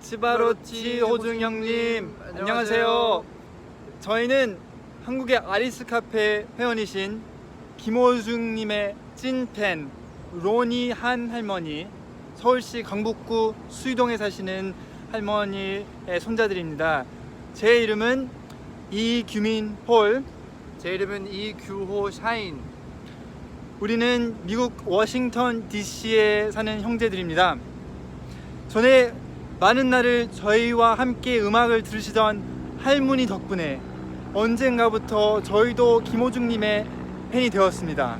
치바로치 호중 형님 안녕하세요. 저희는 한국의 아리스 카페 회원이신 김호중님의 찐팬 로니 한 할머니 서울시 강북구 수이동에 사시는 할머니의 손자들입니다. 제 이름은 이규민 홀. 제 이름은 이규호 샤인. 우리는 미국 워싱턴 DC에 사는 형제들입니다. 전에 많은 날을 저희와 함께 음악을 들으시던 할머니 덕분에 언젠가부터 저희도 김호중님의 팬이 되었습니다.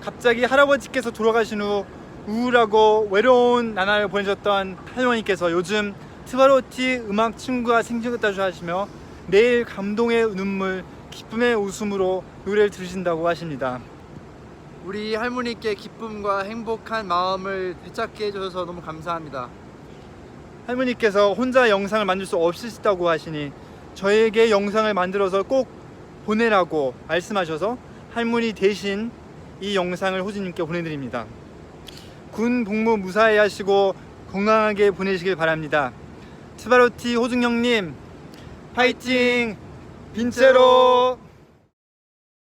갑자기 할아버지께서 돌아가신 후 우울하고 외로운 나날을 보내셨던 할머니께서 요즘 트바로티 음악 친구가 생겼다고 하시며 매일 감동의 눈물, 기쁨의 웃음으로 노래를 들으신다고 하십니다. 우리 할머니께 기쁨과 행복한 마음을 되찾게 해주셔서 너무 감사합니다. 할머니께서 혼자 영상을 만들 수 없으시다고 하시니 저에게 영상을 만들어서 꼭 보내라고 말씀하셔서 할머니 대신 이 영상을 호주님께 보내드립니다. 군 복무 무사히 하시고 건강하게 보내시길 바랍니다. 스바로티 호중 형님 파이팅 빈체로